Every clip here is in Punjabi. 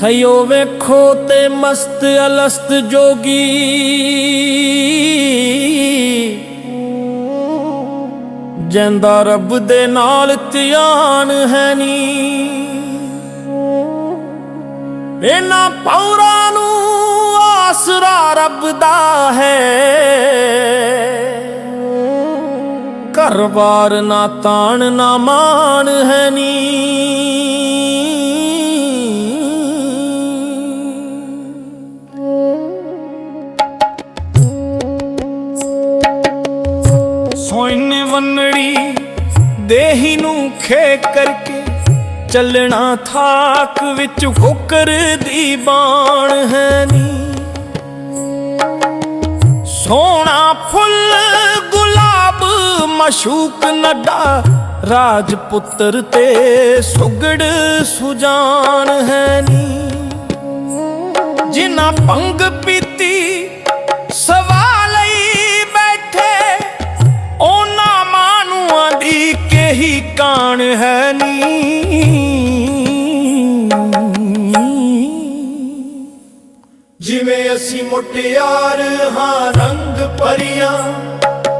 ਸਈਓ ਵੇਖੋ ਤੇ ਮਸਤ ਅਲਸਤ ਜੋਗੀ। ਜੰਦਾ ਰੱਬ ਦੇ ਨਾਲ ਧਿਆਨ ਹੈ ਨੀ। ਇਹਨਾਂ ਪੌਰਾਂ ਨੂੰ ਆਸਰਾ ਰੱਬ ਦਾ ਹੈ। ਘਰ-ਬਾਰ ਨਾ ਤਾਣ ਨਾ ਮਾਣ ਹੈ ਨੀ। ਦੇਹੀ ਨੂੰ ਖੇ ਕਰਕੇ ਚੱਲਣਾ ਥਾਕ ਵਿੱਚ ਫੁਕਰ ਦੀ ਬਾਣ ਹੈ ਨੀ। ਸੋਹਣਾ ਫੁੱਲ, ਗੁਲਾਬ, ਮਸ਼ੂਕ ਨੱਡਾ, ਰਾਜਪੁੱਤਰ ਤੇ ਸੁਗੜ ਸੁਜਾਨ ਹੈ ਨੀ। ਜਿਨ੍ਹਾਂ ਭੰਗ ਪੀਤੀ ਜਿਵੇਂ ਅਸੀਂ ਮੁਟਿਆਰ ਹਾਂ, ਰੰਗ ਪਰੀਆਂ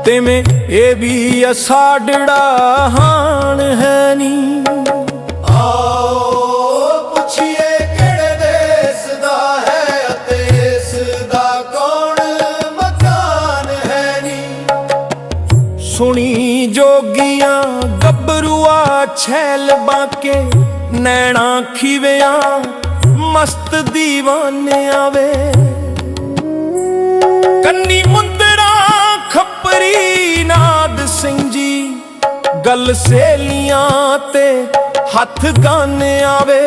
ਤਿਵੇਂ ਇਹ ਵੀ ਅਸਾਡੜਾ ਹਾਣ ਹੈ ਨੀ। ਆਓ ਪੁੱਛੀਏ ਕਿਹੜੇ ਦੇਸ ਦਾ ਹੈ ਅਤੇ ਇਸ ਦਾ ਕੌਣ ਮਕਾਨ ਹੈ ਨੀ। ਸੁਣੀ ਜੋਗੀਆਂ ਗੱਭਰੂਆ, ਛੈਲ ਬਾਕੇ, ਨੈਣਾ ਖੀਵਿਆਂ ਮਸਤ دیਵਾਨਿਆਂ ਵੇ ਕੰਨੀ ਮੁੰਦਰਾ ਖੱਪਰੀ ਨਾਦ ਸਿੰਘ ਜੀ, ਗੱਲ ਸੇਲੀਆਂ ਤੇ ਹੱਥ ਗਾਨਿਆਂ ਵੇ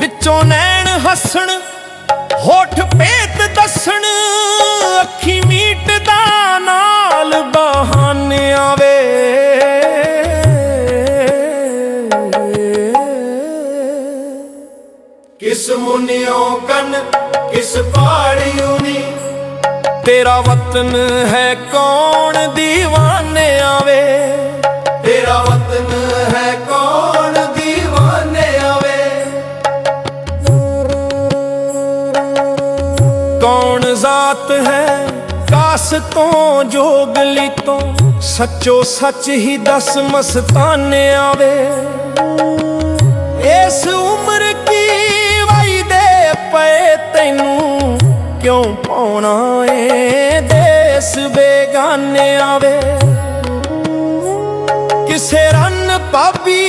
ਵਿੱਚੋਂ ਨੈਣ ਹੱਸਣ, ਹੋਠ ਪੇਤ ਦੱਸਣ ਊਨਿਓ ਕੰਨ, ਕਿਸ ਪਾੜਿਓ ਨੀ ਤੇਰਾ ਵਤਨ ਹੈ ਕੌਣ دیਵਾਨੇ ਆਵੇ? ਤੇਰਾ ਵਤਨ ਹੈ ਕੌਣ دیਵਾਨੇ ਆਵੇ? ਕੌਣ ਜ਼ਾਤ ਹੈ ਕਾਸ ਤੋਂ ਜੋਗਲੀ ਤੋਂ ਸੱਚੋ ਸੱਚ ਹੀ ਦਸ ਮਸਤਾਨੇ ਆਵੇ। ਇਸ ਉਮਰ ਕੀ ਪਏ ਤੈਨੂੰ ਕਿਉਂ ਪਾਉਣਾ ਏ? ਦੇਸ ਬੇਗਾਨਿਆਂ ਵੇ ਕਿਸੇ ਰਨ ਪਾਪੀ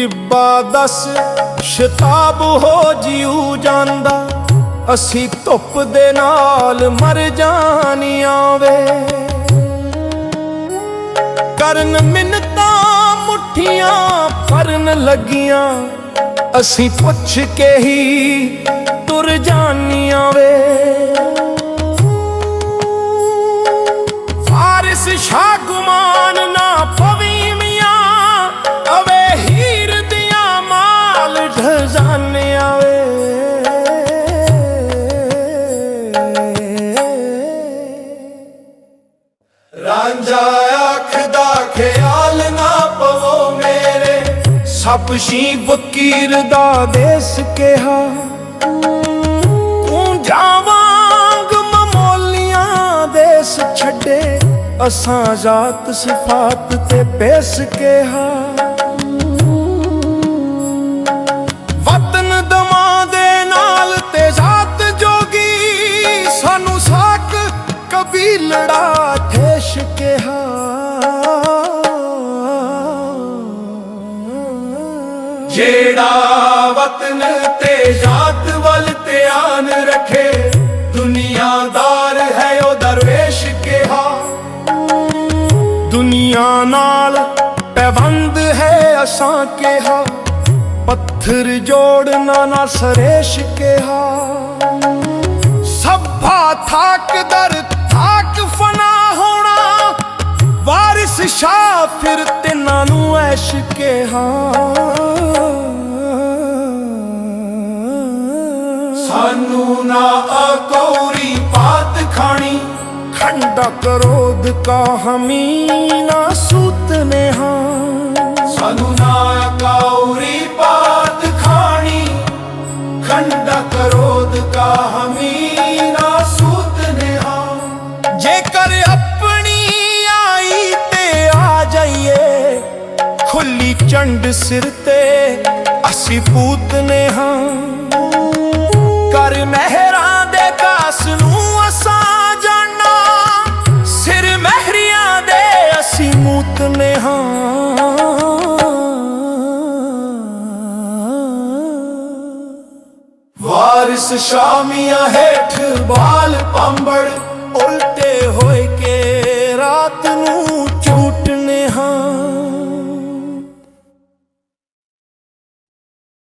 ਬੀਬਾ ਦਸ ਸ਼ਤਾਬ ਹੋ ਜਿਉ ਜਾਂਦਾ। ਅਸੀਂ ਧੁੱਪ ਦੇ ਨਾਲ ਮਰ ਜਾਣੀਆਂ ਵੇ। ਕਰਨ ਮਿੰਨਤਾਂ ਮੁੱਠੀਆਂ ਫਰਨ ਲੱਗੀਆਂ। ਅਸੀਂ ਪੁੱਛ ਕੇ ਹੀ ਤੁਰ ਜਾਣੀਆਂ ਵੇ। ਮੇਰੇ ਸਭ ਦਾ ਦੇਸ ਕਿਹਾ। ਤੂੰ ਜਾਵਾਂਗ ਮਮੋਲੀਆਂ ਦੇਸ ਛੱਡੇ, ਅਸਾਂ ਜਾਤ ਸਿਫਾਤ ਤੇ ਪੇਸ ਕਿਹਾ। ਵਤਨ ਦਮਾ ਦੇ ਨਾਲ ਤੇ ਜਾਤ ਜੋਗੀ, ਸਾਨੂੰ ਸਾਕ ਕਬੀਲੜਾ ਠੇਸ਼ ਕਿਹਾ। ਜਿਹੜਾ ਤੇ ਜਾਤ ਵੱਲ ਧਿਆਨ ਰੱਖੇ। ਦੁਨੀਆਦਾਰ ਹੈ ਉਹ ਦਰਵੇਸ਼ ਕਿਹਾ। ਦੁਨੀਆ ਨਾਲ ਪੈਬੰਦ ਹੈ ਅਸਾਂ ਕਿਹਾ। ਪੱਥਰ ਜੋੜਨਾ ਨਾ ਸਰੇਸ਼ ਕਿਹਾ। ਸਭਾ ਥਾਕ ਦਰ ਥਾਕ ਫਨਾ ਹੋਣਾ। ਵਾਰਿਸ ਸ਼ਾਹ ਫਿਰ ਤਿੰਨਾਂ ਨੂੰ ਐਸ਼ ਕਿਹਾ। ਨਾ ਅਕੌਰੀ ਪਾਤ ਖਾਣੀ। ਖੰਡਾ ਕਰੋਧ ਕਾ ਹਮੀ ਨਾ ਸੁਤਨੇ ਹਾਂ। ਸਾਨੂੰ ਨਾ ਅਕੌਰੀ ਪਾਤ ਖਾਣੀ। ਖੰਡਾ ਕਰੋਧ ਕਾ ਹਮੀ ਨਾ ਸੁਤਨੇ ਹਾਂ। ਜੇਕਰ ਆਪਣੀ ਆਈ ਤੇ ਆ ਜਾਈਏ ਖੁੱਲੀ ਚੰਡ ਸਿਰ ਤੇ ਅਸੀਂ ਪੂਤਨੇ ਹਾਂ। ਸ਼ਾਮੀਆਂ ਹੇਠ ਬਾਲ ਪੰਬੜ ਉਲਟੇ ਹੋਏ ਕੇ ਰਾਤ ਨੂੰ ਝੂਟਨੇ ਹਾਂ।